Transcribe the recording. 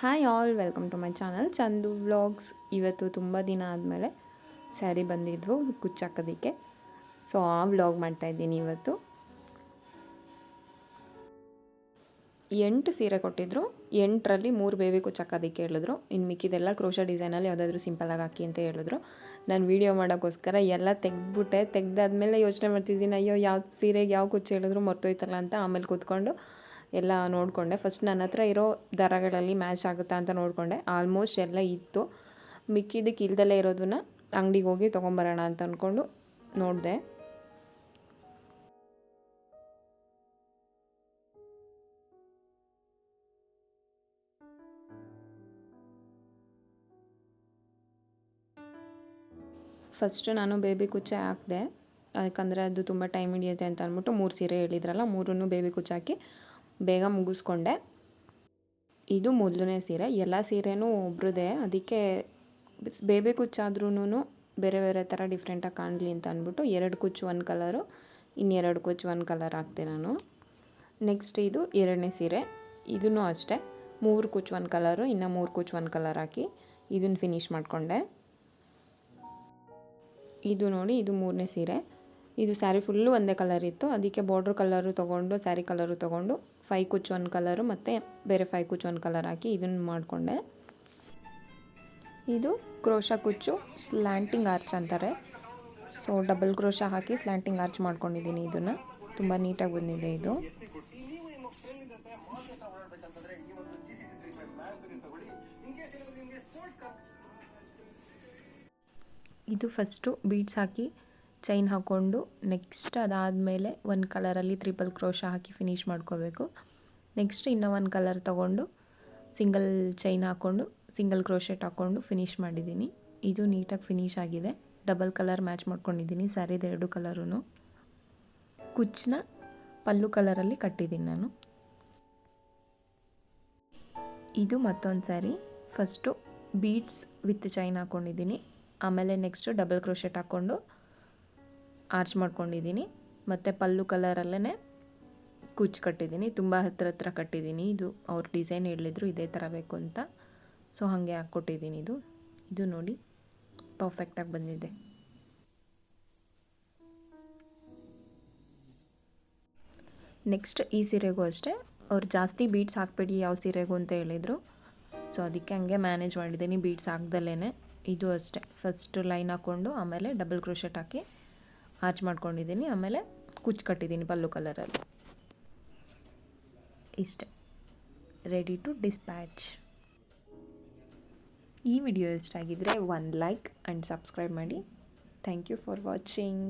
Hi all welcome to my channel Chandu vlogs ಇವತ್ತು ತುಂಬ ದಿನ ಆದಮೇಲೆ ಸ್ಯಾರಿ ಬಂದಿದ್ವು ಕುಚ್ಚಾಕೋದಕ್ಕೆ ಸೊ ಆ ವ್ಲಾಗ್ ಮಾಡ್ತಾಯಿದ್ದೀನಿ ಇವತ್ತು. ಎಂಟು ಸೀರೆ ಕೊಟ್ಟಿದ್ರು, ಎಂಟರಲ್ಲಿ ಮೂರು ಬೇಬಿ ಕುಚ್ಚಾಕೋದಕ್ಕೆ ಹೇಳಿದ್ರು. ಇನ್ನು ಮಿಕ್ಕಿದೆಲ್ಲ ಕ್ರೋಶ ಡಿಸೈನಲ್ಲಿ ಯಾವುದಾದ್ರೂ ಸಿಂಪಲಾಗಿ ಹಾಕಿ ಅಂತ ಹೇಳಿದ್ರು. ನಾನು ವೀಡಿಯೋ ಮಾಡೋಕ್ಕೋಸ್ಕರ ಎಲ್ಲ ತೆಗೆದ್ಬಿಟ್ಟೆ. ತೆಗ್ದಾದ್ಮೇಲೆ ಯೋಚನೆ ಮಾಡ್ತಿದ್ದೀನಿ, ಅಯ್ಯೋ, ಯಾವ ಸೀರೆಗೆ ಯಾವ ಕುಚ್ಚು ಹೇಳಿದ್ರು ಮರ್ತೋಯ್ತಲ್ಲ ಅಂತ ಆಮೇಲೆ ಕೂತ್ಕೊಂಡು ಎಲ್ಲ ನೋಡಿಕೊಂಡೆ. ಫಸ್ಟ್ ನನ್ನ ಹತ್ರ ಇರೋ ದರಗಳಲ್ಲಿ ಮ್ಯಾಚ್ ಆಗುತ್ತಾ ಅಂತ ನೋಡಿಕೊಂಡೆ. ಆಲ್ಮೋಸ್ಟ್ ಎಲ್ಲ ಇತ್ತು. ಮಿಕ್ಕಿದ್ದಕ್ಕೆ ಇಲ್ದಲೇ ಇರೋದನ್ನ ಅಂಗಡಿಗೆ ಹೋಗಿ ತೊಗೊಂಬರೋಣ ಅಂತ ಅಂದ್ಕೊಂಡು ನೋಡಿದೆ. ಫಸ್ಟು ನಾನು ಬೇಬಿ ಕುಚ್ಚೆ ಹಾಕಿದೆ. ಯಾಕಂದರೆ ಅದು ತುಂಬ ಟೈಮ್ ಹಿಡಿಯುತ್ತೆ ಅಂತ ಅಂದ್ಬಿಟ್ಟು ಮೂರು ಸೀರೆ ಹೇಳಿದ್ರಲ್ಲ, ಮೂರನ್ನು ಬೇಬಿ ಕುಚ್ಚಾಕಿ ಬೇಗ ಮುಗಿಸ್ಕೊಂಡೆ. ಇದು ಮೊದಲನೇ ಸೀರೆ. ಎಲ್ಲ ಸೀರೆನೂ ಒಬ್ರದೇ. ಅದಕ್ಕೆ ಬೇಬಿ ಕುಚ್ಚಾದ್ರೂ ಬೇರೆ ಬೇರೆ ಥರ ಡಿಫ್ರೆಂಟಾಗಿ ಕಾಣಲಿ ಅಂತ ಅಂದ್ಬಿಟ್ಟು ಎರಡು ಕುಚ್ಚು ಒಂದು ಕಲರು ಇನ್ನೆರಡು ಕುಚ್ಚು ಒಂದು ಕಲರ್ ಹಾಕ್ತೆ ನಾನು. ನೆಕ್ಸ್ಟ್ ಇದು ಎರಡನೇ ಸೀರೆ. ಇದೂ ಅಷ್ಟೇ. ಮೂರು ಕುಚ್ಚು ಒಂದು ಕಲರು ಇನ್ನು ಮೂರು ಕುಚ್ಚು ಒಂದು ಕಲರ್ ಹಾಕಿ ಇದನ್ನು ಫಿನಿಷ್ ಮಾಡಿಕೊಂಡೆ. ಇದು ನೋಡಿ, ಇದು ಮೂರನೇ ಸೀರೆ. ಇದು ಸ್ಯಾರಿ ಫುಲ್ಲು ಒಂದೇ ಕಲರ್ ಇತ್ತು. ಅದಕ್ಕೆ ಬಾರ್ಡ್ರ್ ಕಲರು ತೊಗೊಂಡು, ಸ್ಯಾರಿ ಕಲರು ತೊಗೊಂಡು ಫೈ ಕುಚ್ ಒಂದು ಕಲರು ಮತ್ತು ಬೇರೆ ಫೈ ಕುಚ್ ಒಂದು ಕಲರ್ ಹಾಕಿ ಇದನ್ನು ಮಾಡಿಕೊಂಡೆ. ಇದು ಕ್ರೋಶ ಕುಚ್ಚು ಸ್ಲ್ಯಾಂಟಿಂಗ್ ಆರ್ಚ್ ಅಂತಾರೆ. ಸೊ ಡಬಲ್ ಕ್ರೋಶ ಹಾಕಿ ಸ್ಲ್ಯಾಂಟಿಂಗ್ ಆರ್ಚ್ ಮಾಡ್ಕೊಂಡಿದ್ದೀನಿ ಇದನ್ನು. ತುಂಬ ನೀಟಾಗಿ ಬಂದಿದೆ ಇದು. ಇದು ಫಸ್ಟು ಬೀಡ್ಸ್ ಹಾಕಿ ಚೈನ್ ಹಾಕ್ಕೊಂಡು ನೆಕ್ಸ್ಟ್ ಅದಾದಮೇಲೆ ಒಂದು ಕಲರಲ್ಲಿ ತ್ರಿಪಲ್ ಕ್ರೋಶ ಹಾಕಿ ಫಿನಿಶ್ ಮಾಡ್ಕೋಬೇಕು. ನೆಕ್ಸ್ಟ್ ಇನ್ನೂ ಒಂದು ಕಲರ್ ತಗೊಂಡು ಸಿಂಗಲ್ ಚೈನ್ ಹಾಕ್ಕೊಂಡು ಸಿಂಗಲ್ ಕ್ರೋಶೆಟ್ ಹಾಕ್ಕೊಂಡು ಫಿನಿಶ್ ಮಾಡಿದ್ದೀನಿ. ಇದು ನೀಟಾಗಿ ಫಿನಿಶ್ ಆಗಿದೆ. ಡಬಲ್ ಕಲರ್ ಮ್ಯಾಚ್ ಮಾಡ್ಕೊಂಡಿದ್ದೀನಿ. ಸ್ಯಾರಿದು ಎರಡು ಕಲರೂ ಕುಚ್ಚನ್ನ ಪಲ್ಲು ಕಲರಲ್ಲಿ ಕಟ್ಟಿದ್ದೀನಿ ನಾನು. ಇದು ಮತ್ತೊಂದು sari first beads with chain ಹಾಕ್ಕೊಂಡಿದ್ದೀನಿ ಆಮೇಲೆ ನೆಕ್ಸ್ಟು ಡಬಲ್ ಕ್ರೋಶೆಟ್ ಹಾಕ್ಕೊಂಡು ಆರ್ಚ್ ಮಾಡ್ಕೊಂಡಿದ್ದೀನಿ. ಮತ್ತು ಪಲ್ಲು ಕಲರಲ್ಲೇ ಕುಚ್ಚು ಕಟ್ಟಿದ್ದೀನಿ. ತುಂಬ ಹತ್ರ ಹತ್ರ ಕಟ್ಟಿದ್ದೀನಿ. ಇದು ಅವ್ರ ಡಿಸೈನ್ ಹೇಳಿದ್ರು ಇದೇ ಥರ ಬೇಕು ಅಂತ. ಸೊ, ಹಾಗೆ ಹಾಕ್ಕೊಟ್ಟಿದ್ದೀನಿ ಇದು. ಇದು ನೋಡಿ ಪರ್ಫೆಕ್ಟಾಗಿ ಬಂದಿದೆ. ನೆಕ್ಸ್ಟ್ ಈ ಸೀರೆಗೂ ಅಷ್ಟೇ. ಅವ್ರು ಜಾಸ್ತಿ ಬೀಟ್ಸ್ ಹಾಕ್ಬೇಡಿ ಯಾವ ಸೀರೆಗೂ ಅಂತ ಹೇಳಿದರು. ಸೊ, ಅದಕ್ಕೆ ಹಂಗೆ ಮ್ಯಾನೇಜ್ ಮಾಡಿದ್ದೀನಿ. ಬೀಟ್ಸ್ ಹಾಕ್ದಲ್ಲೇ ಇದು ಅಷ್ಟೇ. ಫಸ್ಟ್ ಲೈನ್ ಹಾಕ್ಕೊಂಡು ಆಮೇಲೆ ಡಬಲ್ ಕ್ರೋಶೆಟ್ ಹಾಕಿ ಆರ್ಚ್ ಮಾಡ್ಕೊಂಡಿದ್ದೀನಿ, ಆಮೇಲೆ ಕುಚ್ಚು ಕಟ್ಟಿದ್ದೀನಿ ಪಲ್ಲು ಕಲರಲ್ಲಿ. ಇಷ್ಟೆ. ರೆಡಿ ಟು ಡಿಸ್ಪ್ಯಾಚ್ ಈ ವಿಡಿಯೋ ಇಷ್ಟ ಆಗಿದ್ದರೆ ಒನ್ ಲೈಕ್ ಆ್ಯಂಡ್ ಸಬ್ಸ್ಕ್ರೈಬ್ ಮಾಡಿ. Thank you for watching